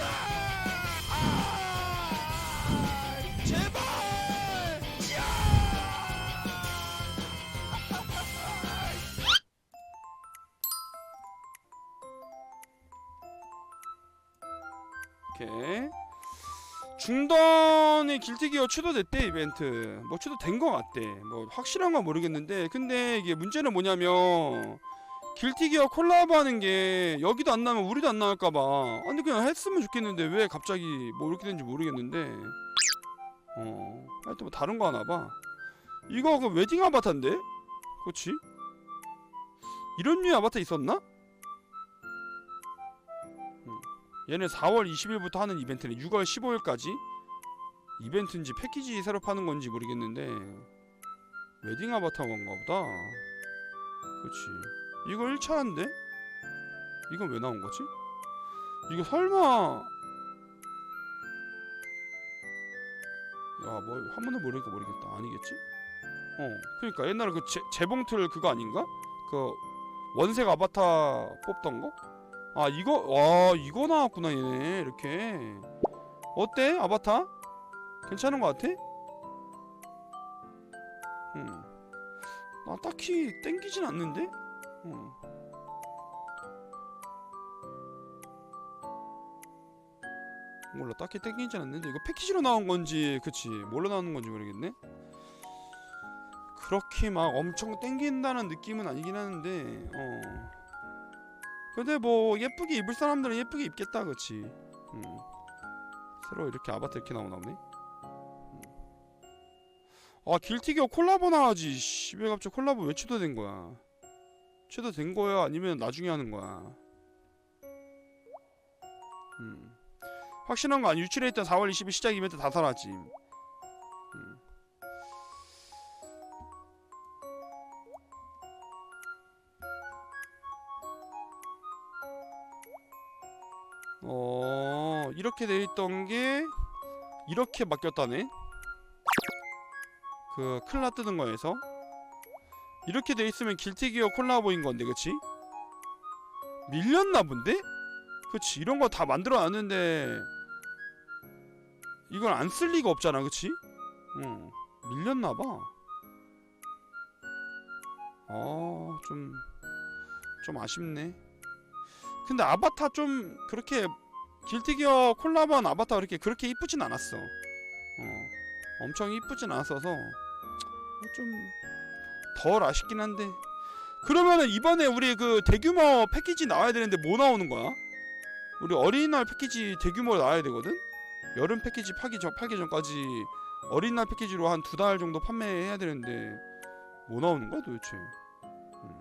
아. 오케이. 중단의 길티기어 취소됐대 이벤트 뭐 취소된 거 같대 뭐 확실한 건 모르겠는데 근데 이게 문제는 뭐냐면 길티기어 콜라보 하는 게 여기도 안 나면 우리도 안 나올까봐. 아니 그냥 했으면 좋겠는데 왜 갑자기 뭐 이렇게 된지 모르겠는데. 어 하여튼 뭐 다른 거 하나 봐. 이거 그 웨딩 아바타인데? 그렇지 이런 류의 아바타 있었나? 얘는 4월 20일부터 하는 이벤트네. 6월 15일까지? 이벤트인지 패키지 새로 파는 건지 모르겠는데. 웨딩 아바타 건가 보다. 그렇지 이거 1차인데? 이건 왜 나온 거지? 이거 설마 야뭐 한 번도 모르니까 모르겠다 아니겠지? 어 그러니까 옛날에 그 재, 재봉틀 그거 아닌가? 그 원색 아바타 뽑던 거? 아 이거 와 이거 나왔구나 얘네 이렇게 어때 아바타 괜찮은 것 같아? 음나 딱히 땡기진 않는데 음. 몰라 딱히 땡기진 않는데. 이거 패키지로 나온 건지 그치. 뭘로 나오는 건지 모르겠네. 그렇게 막 엄청 땡긴다는 느낌은 아니긴 하는데 어. 근데 뭐 예쁘게 입을 사람들은 예쁘게 입겠다 그치. 음. 새로 이렇게 아바타 이렇게 나오나 보네. 음. 아 길티기어 콜라보 나와지. 씨, 왜 갑자기 콜라보 왜 취소된 거야 취소된 거야 아니면 나중에 하는 거야 음. 확실한 거 아니 유출했던 4월 20일 시작 이벤트 다 사라짐 음. 어 이렇게 돼 있던 게 이렇게 바뀌었다네. 그 클라 뜨는 거에서 이렇게 돼 있으면 길티기어 콜라보인 건데, 그치? 밀렸나 본데? 그치 이런 거 다 만들어 놨는데 이걸 안 쓸 리가 없잖아, 그치? 응 밀렸나 봐. 아, 좀, 좀 아쉽네. 근데 아바타 좀 그렇게 길티기어 콜라보한 아바타 그렇게 그렇게 이쁘진 않았어. 어, 엄청 이쁘진 않았어서 좀 덜 아쉽긴 한데. 그러면은 이번에 우리 그 대규모 패키지 나와야 되는데 뭐 나오는 거야? 우리 어린이날 패키지 대규모 나와야 되거든. 여름 패키지 파기 전 팔기 전까지 어린이날 패키지로 한 두 달 정도 판매해야 되는데 뭐 나오는 거야 도대체? 음.